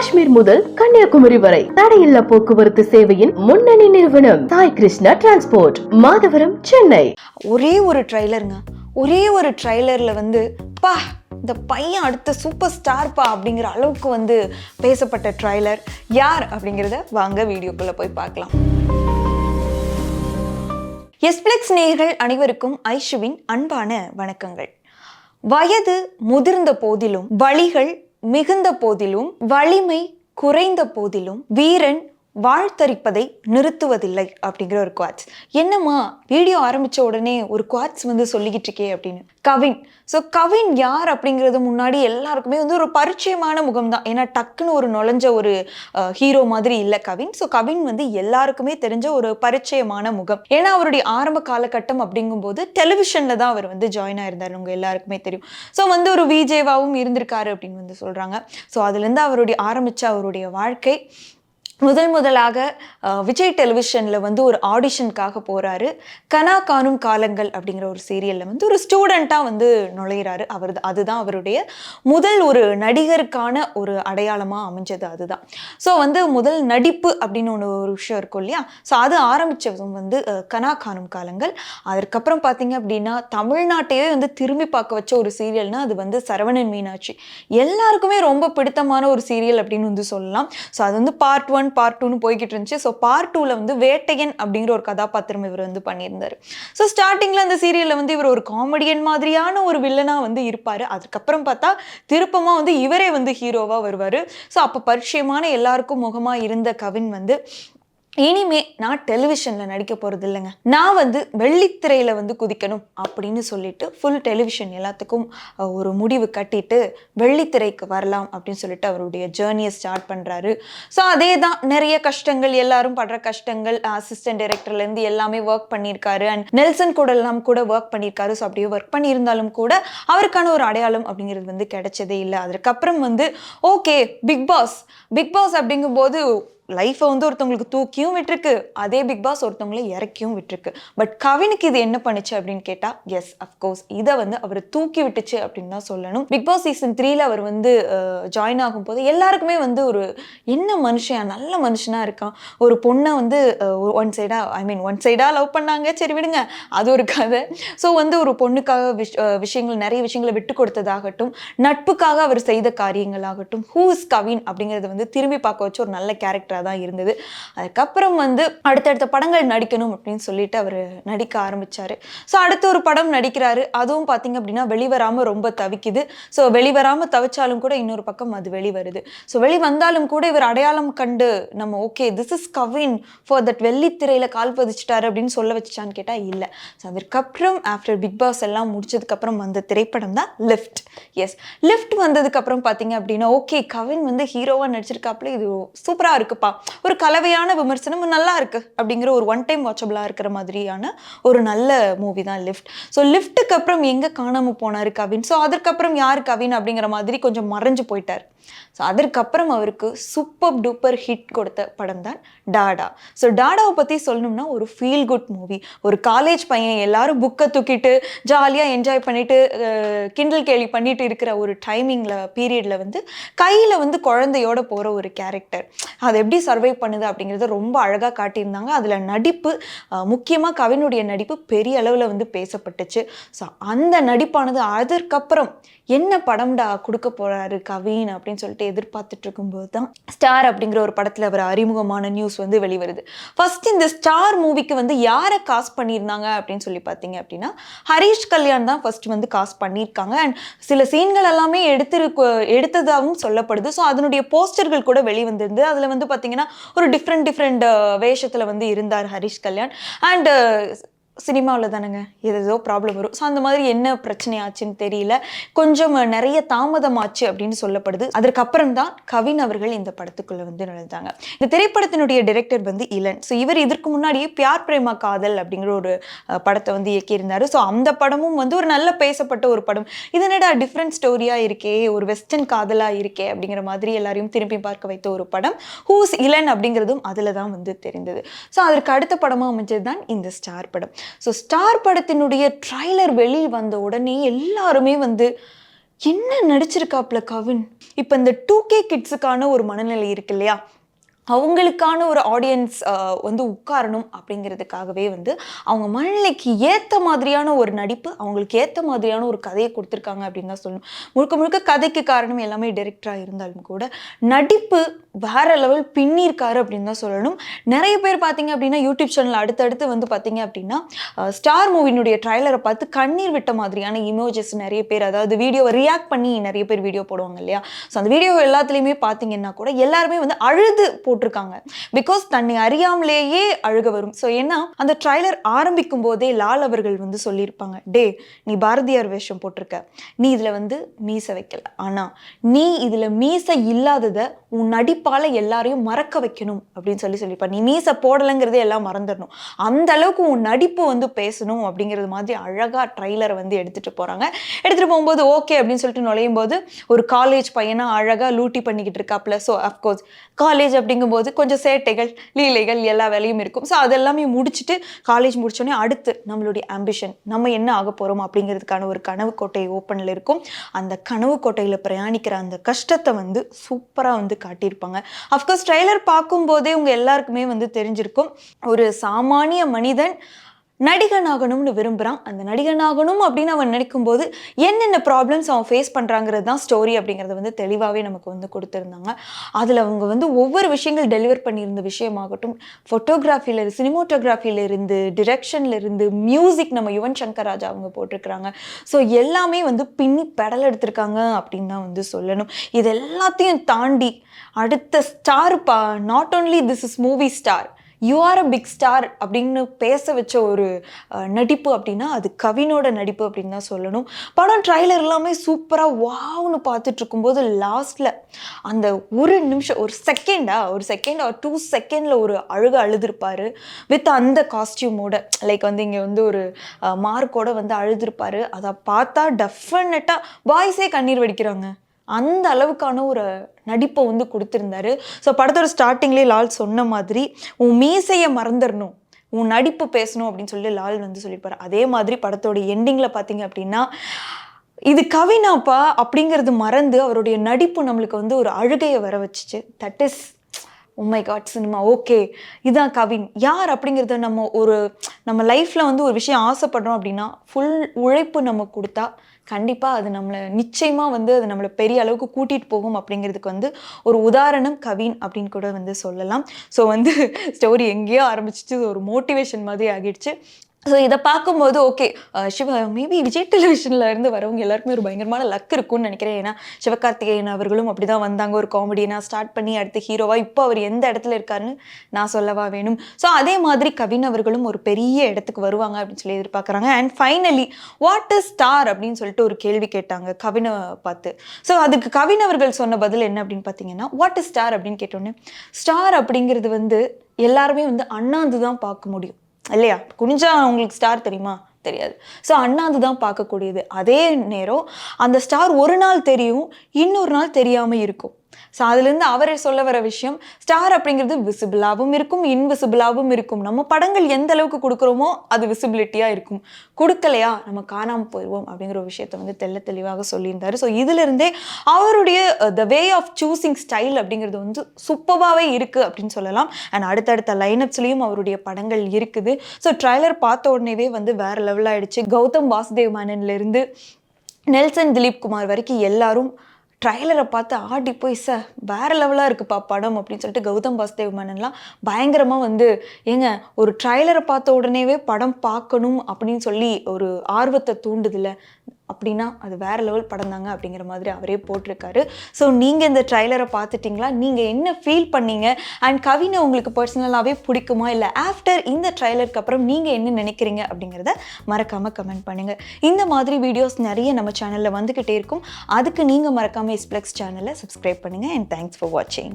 காஷ்மீர் முதல் கன்னியாகுமரி வரை தடையில்லா போக்குவரத்து சேவையின் முன்னணி நிறுவனம் சாய் கிருஷ்ணா டிரான்ஸ்போர்ட் மாதவரம் சென்னை. ஒரே ஒரு ட்ரைலருங்க. ஒரே ஒரு ட்ரைலர்ல வந்து பா இந்த பையன் அடுத்த சூப்பர் ஸ்டார்ப்பா அப்படிங்கிற அளவுக்கு வந்து பேசப்பட்ட ட்ரைலர் யார் அப்படிங்கிறத வாங்க வீடியோக்குள்ளே போய் பார்க்கலாம். எஸ்பிளெக்ஸ் நேயர்கள் அனைவருக்கும் ஐஷுவின் அன்பான வணக்கங்கள். வயது முதிர்ந்த போதிலும் வழிகள் மிகுந்த போதிலும் வலிமை குறைந்த போதிலும் வீரன் வாழ்த்தரிப்பதை நிறுத்துவதில்லை அப்படிங்கிற ஒரு குவாட்ஸ் என்னம்மா வீடியோ ஆரம்பித்த உடனே ஒரு குவாட்ஸ் வந்து சொல்லிக்கிட்டு இருக்கே அப்படின்னு. கவின். ஸோ கவின் யார் அப்படிங்கிறது முன்னாடி எல்லாருக்குமே வந்து ஒரு பரிச்சயமான முகம் தான் ஏன்னா டக்குன்னு ஒரு நுழைஞ்ச ஒரு ஹீரோ மாதிரி இல்லை கவின். ஸோ கவின் வந்து எல்லாருக்குமே தெரிஞ்ச ஒரு பரிச்சயமான முகம். ஏன்னா அவருடைய ஆரம்ப காலகட்டம் அப்படிங்கும்போது டெலிவிஷனில் தான் அவர் வந்து ஜாயின் ஆயிருந்தார். உங்கள் எல்லாருக்குமே தெரியும். ஸோ வந்து ஒரு விஜேவாவும் இருந்திருக்காரு அப்படின்னு வந்து சொல்கிறாங்க ஸோ அதுலேருந்து அவருடைய ஆரம்பித்த அவருடைய வாழ்க்கை முதல் முதலாக விஜய் டெலிவிஷனில் வந்து ஒரு ஆடிஷனுக்காக போகிறாரு கனா காணும் காலங்கள் அப்படிங்கிற ஒரு சீரியலில் வந்து ஒரு ஸ்டூடெண்ட்டாக வந்து நுழையிறாரு. அவர் அதுதான் அவருடைய முதல் ஒரு நடிகருக்கான ஒரு அடையாளமாக அமைஞ்சது அதுதான். ஸோ வந்து முதல் நடிப்பு அப்படின்னு ஒன்று ஒரு விஷயம் இருக்கும் இல்லையா? ஸோ அது ஆரம்பித்ததும் வந்து கனா காணும் காலங்கள். அதற்கப்புறம் பார்த்தீங்க அப்படின்னா தமிழ்நாட்டையே வந்து திரும்பி பார்க்க வச்ச ஒரு சீரியல்னால் அது வந்து சரவணன் மீனாட்சி. எல்லாருக்குமே ரொம்ப பிடித்தமான ஒரு சீரியல் அப்படின்னு வந்து சொல்லலாம். ஸோ அது வந்து பார்ட் ஒன் பார்ட் டூன்னு போய்கிட்டு இருந்துச்சு. ஸோ பார்ட் டூவில் வந்து வேட்டையன் அப்படிங்கிற ஒரு கதாபாத்திரம் இவர் வந்து பண்ணியிருந்தார். ஸோ ஸ்டார்டிங்கில் அந்த சீரியலில் வந்து இவர் ஒரு காமெடியன் மாதிரியான ஒரு வில்லனாக வந்து இருப்பார். அதுக்கப்புறம் பார்த்தா திருப்பமாக வந்து இவரே வந்து ஹீரோவாக வருவார். ஸோ அப்போ பரிச்சயமான எல்லாருக்கும் முகமாக இருந்த கவின் வந்து இனிமே நான் டெலிவிஷனில் நடிக்க போகிறது இல்லைங்க. நான் வந்து வெள்ளித்திரையில் வந்து குதிக்கணும் அப்படின்னு சொல்லிட்டு ஃபுல் டெலிவிஷன் எல்லாத்துக்கும் ஒரு முடிவு கட்டிட்டு வெள்ளித்திரைக்கு வரலாம் அப்படின்னு சொல்லிட்டு அவருடைய ஜேர்னியை ஸ்டார்ட் பண்ணுறாரு ஸோ அதே தான் நிறைய கஷ்டங்கள் எல்லாரும் படுற கஷ்டங்கள் அசிஸ்டன்ட் டைரக்டர்லேருந்து எல்லாமே ஒர்க் பண்ணியிருக்காரு. அண்ட் நெல்சன் கூட எல்லாம் கூட ஒர்க் பண்ணியிருக்காரு. ஸோ அப்படியே ஒர்க் பண்ணியிருந்தாலும் கூட அவருக்கான ஒரு அடையாளம் அப்படிங்கிறது வந்து கிடைச்சதே இல்லை. அதுக்கப்புறம் வந்து okay Big Boss Big Boss அப்படிங்கும்போது லைஃப்பை வந்து ஒருத்தவங்களுக்கு தூக்கியும் விட்டுருக்கு. அதே பிக் பாஸ் ஒருத்தவங்களை இறக்கியும் விட்டுருக்கு. பட் கவினுக்கு இது என்ன பண்ணுச்சு அப்படின்னு கேட்டால் எஸ் அஃப்கோர்ஸ் இதை வந்து அவர் தூக்கி விட்டுச்சு அப்படின்னு தான் சொல்லணும். பிக் பாஸ் சீசன் த்ரீல அவர் வந்து ஜாயின் ஆகும் போது எல்லாருக்குமே வந்து ஒரு என்ன மனுஷன் நல்ல மனுஷனாக இருக்கான். ஒரு பொண்ணை வந்து ஒன் சைடாக ஐ மீன் ஒன் சைடாக லவ் பண்ணாங்க. சரி விடுங்க அது ஒரு கதை. ஸோ வந்து ஒரு பொண்ணுக்காக விஷ் விஷயங்கள் நிறைய விஷயங்களை விட்டு கொடுத்ததாகட்டும் நட்புக்காக அவர் செய்த காரியங்களாகட்டும் ஹூ இஸ் கவின் அப்படிங்கிறத வந்து திரும்பி பார்க்க வச்சு ஒரு நல்ல கேரக்டர் கேரக்டராக தான் இருந்தது. அதுக்கப்புறம் வந்து அடுத்தடுத்த படங்கள் நடிக்கணும் அப்படின்னு சொல்லிட்டு அவர் நடிக்க ஆரம்பித்தார் ஸோ அடுத்த ஒரு படம் நடிக்கிறாரு. அதுவும் பார்த்தீங்க அப்படின்னா வெளிவராமல் ரொம்ப தவிக்குது. ஸோ வெளிவராமல் தவிச்சாலும் கூட இன்னொரு பக்கம் அது வெளிவருது ஸோ வெளி வந்தாலும் கூட இவர் அடையாளம் கண்டு நம்ம okay this is Kavin for that வெள்ளித்திரையில் கால் பதிச்சிட்டாரு அப்படின்னு சொல்ல வச்சான்னு கேட்டால் இல்லை. ஸோ அதற்கப்புறம் ஆஃப்டர் பிக் பாஸ் எல்லாம் முடிச்சதுக்கப்புறம் வந்த திரைப்படம் தான் லிஃப்ட் எஸ் லிஃப்ட் வந்ததுக்கப்புறம் பார்த்தீங்க அப்படின்னா ஓகே கவின் வந்து ஹீரோவாக நடிச்சிருக்காப்புல இது சூப்பராக இருக்குப்பா ஒரு கலவையான விமர்சனம் நல்லா இருக்கு அப்படிங்கிற ஒரு ஒன் டைம் வாட்சபிளாக இருக்கிற மாதிரியான ஒரு நல்ல மூவி தான் லிஃப்ட் ஸோ லிஃப்ட்டுக்கு அப்புறம் எங்கே காணாமல் போனார் கவின்? ஸோ அதற்கப்புறம் யார் கவின் அப்படிங்கிற மாதிரி கொஞ்சம் மறைஞ்சு போயிட்டார். ஸோ அதற்கப்புறம் அவருக்கு சூப்பர் டூப்பர் ஹிட் கொடுத்த படம் தான் டாடா. ஸோ டாடாவை பற்றி சொல்லணும்னா ஒரு ஃபீல் குட் மூவி ஒரு காலேஜ் பையன் எல்லாரும் புக்கை தூக்கிட்டு ஜாலியாக என்ஜாய் பண்ணிட்டு கிண்டல் கேலி பண்ணிட்டு இருக்கிற ஒரு டைமிங்கில் பீரியடில் வந்து கையில் வந்து குழந்தையோட போகிற ஒரு கேரக்டர் அது எப்படி சர்வை பண்ணுது அப்படிங்கிறத ரொம்ப அழகாக காட்டியிருந்தாங்க. அதில் நடிப்பு முக்கியமாக கவினுடைய நடிப்பு பெரிய அளவில் வந்து பேசப்பட்டுச்சு. ஸோ அந்த நடிப்பானது அதற்கப்புறம் என்ன படம்டா கொடுக்க போகிறாரு கவின் அப்படின்னு அப்படின்னு சொல்லிட்டு எதிர்பார்த்துட்டு இருக்கும்போது தான் ஸ்டார் அப்படிங்கிற ஒரு படத்தில் அவர் அறிமுகமான நியூஸ் வந்து வெளிவருது. ஃபர்ஸ்ட் இந்த ஸ்டார் மூவிக்கு வந்து யாரை காஸ்ட் பண்ணியிருந்தாங்க அப்படின்னு சொல்லி பார்த்தீங்க அப்படின்னா ஹரிஷ் கல்யாண் தான் ஃபர்ஸ்ட் வந்து காஸ்ட் பண்ணியிருக்காங்க. அண்ட் சில சீன்கள் எல்லாமே எடுத்திருக்கு எடுத்ததாகவும் சொல்லப்படுது. ஸோ அதனுடைய போஸ்டர்கள் கூட வெளிவந்திருந்து அதில் வந்து பார்த்தீங்கன்னா ஒரு டிஃப்ரெண்ட் டிஃப்ரெண்ட் வேஷத்தில் வந்து இருந்தார் ஹரிஷ் கல்யாண். அண்ட் சினிமாவில் தானேங்க ஏதோ ப்ராப்ளம் வரும். ஸோ அந்த மாதிரி என்ன பிரச்சனை ஆச்சுன்னு தெரியல. கொஞ்சம் நிறைய தாமதமாச்சு அப்படின்னு சொல்லப்படுது. அதற்கப்புறம் தான் கவின் அவர்கள் இந்த படத்துக்குள்ளே வந்து நுழைந்தாங்க. இந்த திரைப்படத்தினுடைய டிரெக்டர் வந்து இளன். ஸோ இவர் இதற்கு முன்னாடியே பியார் பிரேமா காதல் அப்படிங்கிற ஒரு படத்தை வந்து இயக்கியிருந்தார். ஸோ அந்த படமும் வந்து ஒரு நல்ல பேசப்பட்ட ஒரு படம். இது என்னடா டிஃப்ரெண்ட் ஸ்டோரியாக இருக்கே ஒரு வெஸ்டர்ன் காதலாக இருக்கே அப்படிங்கிற மாதிரி எல்லாரையும் திரும்பி பார்க்க வைத்த ஒரு படம். ஹூஸ் இளன் அப்படிங்கிறதும் அதில் தான் வந்து தெரிந்தது. ஸோ அதற்கு அடுத்த படமாக அமைஞ்சது தான் இந்த ஸ்டார் படம். ஸோ ஸ்டார் படத்தினுடைய ட்ரைலர் வெளியில் வந்த உடனே எல்லாருமே வந்து என்ன நடிச்சிருக்காப்ல கவின்? இப்போ இந்த டூ கே கிட்ஸுக்கான ஒரு மனநிலை இருக்கு இல்லையா? அவங்களுக்கான ஒரு ஆடியன்ஸ் வந்து உட்காரணும் அப்படிங்கிறதுக்காகவே வந்து அவங்க மனநிலைக்கு ஏற்ற மாதிரியான ஒரு நடிப்பு அவங்களுக்கு ஏற்ற மாதிரியான ஒரு கதையை கொடுத்துருக்காங்க அப்படின்னு தான் சொல்லணும். முழுக்க முழுக்க கதைக்கு காரணம் எல்லாமே டைரக்டராக இருந்தாலும் கூட நடிப்பு வேற லெவல் பின்னிருக்காரு அப்படின்னு தான் சொல்லணும். நிறைய பேர் பார்த்தீங்க அப்படின்னா யூடியூப் சேனல் அடுத்தடுத்து வந்து பார்த்தீங்க அப்படின்னா ஸ்டார் மூவினுடைய ட்ரைலரை பார்த்து கண்ணீர் விட்ட மாதிரியான இமேஜஸ் நிறைய பேர் அதாவது வீடியோவை ரியாக்ட் பண்ணி நிறைய பேர் வீடியோ போடுவாங்க இல்லையா? ஸோ அந்த வீடியோ எல்லாத்துலேயுமே பார்த்தீங்கன்னா கூட எல்லாருமே வந்து அழுது போட்டிருக்காங்க. பிகாஸ் தன்னை அறியாமலேயே அழுக வரும். ஸோ ஏன்னா அந்த ட்ரைலர் ஆரம்பிக்கும் போதே லால் அவர்கள் வந்து சொல்லியிருப்பாங்க டே நீ பாரதியார் வேஷம் போட்டிருக்க. நீ இதில் வந்து மீசை வைக்கல. ஆனால் நீ இதில் மீசை இல்லாததை உன் நடிப்பால் எல்லாரையும் மறக்க வைக்கணும். அப்படின்னு சொல்லி சொல்லியிருப்பா நீ மீசை போடலைங்கிறதே எல்லாம் மறந்துடணும். அந்த அளவுக்கு உன் நடிப்பு வந்து பேசணும் அப்படிங்கிறது மாதிரி அழகாக ட்ரைலரை வந்து எடுத்துகிட்டு போகிறாங்க எடுத்துகிட்டு போகும்போது ஓகே அப்படின்னு சொல்லிட்டு நுழையும் போது ஒரு காலேஜ் பையனா அழகாக லூட்டி பண்ணிக்கிட்டு இருக்காப்ல. ஸோ அஃப்கோர்ஸ் காலேஜ் அப்படிங்கும்போது கொஞ்சம் சேட்டைகள் லீலைகள் எல்லா வேலையும் இருக்கும். ஸோ அதெல்லாமே முடிச்சுட்டு காலேஜ் முடிச்சோடனே அடுத்து நம்மளுடைய ஆம்பிஷன் நம்ம என்ன ஆக போகிறோம் அப்படிங்கிறதுக்கான ஒரு கனவு கோட்டை ஓப்பனில் இருக்கும். அந்த கனவு கோட்டையில் பிரயாணிக்கிற அந்த கஷ்டத்தை வந்து சூப்பராக வந்து காட்டியிருப்பாங்க. அஃப்கோர்ஸ் ட்ரெய்லர் பார்க்கும்போதே உங்கள் எல்லாருக்குமே வந்து தெரிஞ்சிருக்கும். ஒரு சாமானிய மனிதன் நடிகனாகணும்னு விரும்புகிறான் அந்த நடிகனாகணும் அப்படின்னு அவன் நினைக்கும்போது என்னென்ன ப்ராப்ளம்ஸ் அவன் ஃபேஸ் பண்ணுறாங்கிறது தான் ஸ்டோரி அப்படிங்கிறத வந்து தெளிவாகவே நமக்கு வந்து கொடுத்துருந்தாங்க. அதில் அவங்க வந்து ஒவ்வொரு விஷயங்கள் டெலிவர் பண்ணியிருந்த விஷயமாகட்டும் ஃபோட்டோகிராஃபியில் சினிமோட்டோகிராஃபியில் இருந்து டிரெக்ஷனில் இருந்து மியூசிக் நம்ம யுவன் சங்கர் ராஜா அவங்க போட்டிருக்கிறாங்க. ஸோ எல்லாமே வந்து பின்னி பெடல் எடுத்திருக்காங்க அப்படின்னு தான் வந்து சொல்லணும். இது எல்லாத்தையும் தாண்டி அடுத்த ஸ்டார் பா not only this is movie star you are a big star அப்படின்னு பேச வச்ச ஒரு நடிப்பு அப்படின்னா அது கவினோட நடிப்பு அப்படின்னு தான் சொல்லணும். படம் ட்ரைலர் எல்லாமே சூப்பராக வாவ்னு பார்த்துட்டு இருக்கும்போது லாஸ்ட்டில் அந்த ஒரு நிமிஷம் ஒரு செகண்டா ஒரு செகண்ட் ஒரு டூ செகண்டில் ஒரு அழுக அழுதுருப்பார் வித் அந்த காஸ்டியூமோட லைக் வந்து இங்கே வந்து ஒரு மார்க்கோட வந்து அழுதுருப்பாரு. அதை பார்த்தா டெஃபினட்டாக பாய்ஸே கண்ணீர் வெடிக்கிறாங்க. அந்த அளவுக்கான ஒரு நடிப்பை வந்து கொடுத்துருந்தாரு. ஸோ படத்தோட ஸ்டார்டிங்லேயே லால் சொன்ன மாதிரி உன் மீசையை மறந்துடணும் உன் நடிப்பு பேசணும் அப்படின்னு சொல்லி லால் வந்து சொல்லியிருப்பார். அதே மாதிரி படத்தோட எண்டிங்கில் பார்த்தீங்க அப்படின்னா இது கவினாப்பா அப்படிங்கிறது மறந்து அவருடைய நடிப்பு நம்மளுக்கு வந்து ஒரு அழுகையை வர வச்சுச்சு. தட் இஸ் உம்மை காட் சினிமா ஓகே இதுதான் கவின். யார் அப்படிங்கிறத நம்ம ஒரு நம்ம லைஃப்பில் வந்து ஒரு விஷயம் ஆசைப்படுறோம் அப்படின்னா ஃபுல் உழைப்பு நம்ம கொடுத்தா கண்டிப்பாக அது நம்மளை நிச்சயமாக வந்து அது நம்மளை பெரிய அளவுக்கு கூட்டிகிட்டு போகும் அப்படிங்கிறதுக்கு வந்து ஒரு உதாரணம் கவின் அப்படின்னு கூட வந்து சொல்லலாம். ஸோ வந்து ஸ்டோரி எங்கேயோ ஆரம்பிச்சிச்சு ஒரு மோட்டிவேஷன் மாதிரி ஆகிடுச்சு. ஸோ இதை பார்க்கும்போது ஓகே சிவ மேபி விஜய் டெலிவிஷனில் இருந்து வரவங்க எல்லாருக்குமே ஒரு பயங்கரமான லக் இருக்கும்னு நினைக்கிறேன். ஏன்னா சிவகார்த்திகேயன் அவர்களும் அப்படி தான் வந்தாங்க. ஒரு காமெடியனாக ஸ்டார்ட் பண்ணி அடுத்து ஹீரோவாக இப்போ அவர் எந்த இடத்துல இருக்காருன்னு நான் சொல்லவா வேணும். ஸோ அதே மாதிரி கவின் அவர்களும் ஒரு பெரிய இடத்துக்கு வருவாங்க அப்படின்னு சொல்லி எதிர்பார்க்குறாங்க. And finally what is star அப்படின்னு சொல்லிட்டு ஒரு கேள்வி கேட்டாங்க கவினை பார்த்து. ஸோ அதுக்கு கவின் அவர்கள் சொன்ன பதில் என்ன அப்படின்னு பார்த்தீங்கன்னா வாட் இஸ் ஸ்டார் அப்படின்னு கேட்டோன்னே ஸ்டார் அப்படிங்கிறது வந்து எல்லாருமே வந்து அண்ணாந்து தான் பார்க்க முடியும். இல்லையா? குனிஞ்சா உங்களுக்கு ஸ்டார் தெரியுமா? தெரியாது. ஸோ அண்ணாந்து தான் பார்க்கக்கூடியது. அதே நேரம் அந்த ஸ்டார் ஒரு நாள் தெரியும் இன்னொரு நாள் தெரியாமல் இருக்கும். ஸோ அதுலேருந்து அவரே சொல்ல வர விஷயம் ஸ்டார் அப்படிங்கிறது விசிபிளாகவும் இருக்கும் இன்விசிபிளாகவும் இருக்கும். நம்ம படங்கள் எந்த அளவுக்கு கொடுக்குறோமோ அது விசிபிலிட்டியாக இருக்கும். கொடுக்கலையா? நம்ம காணாமல் போயிடுவோம் அப்படிங்கிற ஒரு விஷயத்த வந்து தெள்ள தெளிவாக சொல்லியிருந்தாரு. ஸோ இதிலிருந்தே அவருடைய the way of choosing style அப்படிங்கிறது வந்து சூப்பராகவே இருக்குது அப்படின்னு சொல்லலாம். அண்ட் அடுத்தடுத்த லைனப்ஸ்லேயும் அவருடைய படங்கள் இருக்குது. ஸோ ட்ரைலர் பார்த்த உடனேவே வந்து வேற லெவல் கௌதம் வாசுதேவ் மேனன்லேருந்து நெல்சன் திலீப் குமார் வரைக்கும் எல்லாரும் ட்ரைலரை பார்த்து ஆடி போய் ச வேற லெவலாக இருக்குப்பா படம் அப்படின்னு சொல்லிட்டு கௌதம் வாசுதேவ் மேனன்லாம் பயங்கரமாக வந்து ஏங்க ஒரு ட்ரைலரை பார்த்த உடனேவே படம் பார்க்கணும் அப்படின்னு சொல்லி ஒரு ஆர்வத்தை தூண்டுதில்ல. அப்படின்னா அது வேற லெவல் படம் தாங்க அப்படிங்கிற மாதிரி அவரே போட்டிருக்காரு. ஸோ நீங்கள் இந்த ட்ரைலரை பார்த்துட்டிங்களா? நீங்கள் என்ன ஃபீல் பண்ணீங்க? அண்ட் கவினை உங்களுக்கு பர்சனலாகவே பிடிக்குமா? இல்லை ஆஃப்டர் இந்த ட்ரைலருக்கு அப்புறம் நீங்கள் என்ன நினைக்கிறீங்க? அப்படிங்கிறத மறக்காமல் கமெண்ட் பண்ணுங்கள் இந்த மாதிரி வீடியோஸ் நிறைய நம்ம சேனலில் வந்துக்கிட்டே இருக்கும். அதுக்கு நீங்கள் மறக்காமல் எஸ்ப்ளெக்ஸ் சேனலை சப்ஸ்கிரைப் பண்ணுங்கள் அண்ட் தேங்க்ஸ் ஃபார் வாட்சிங்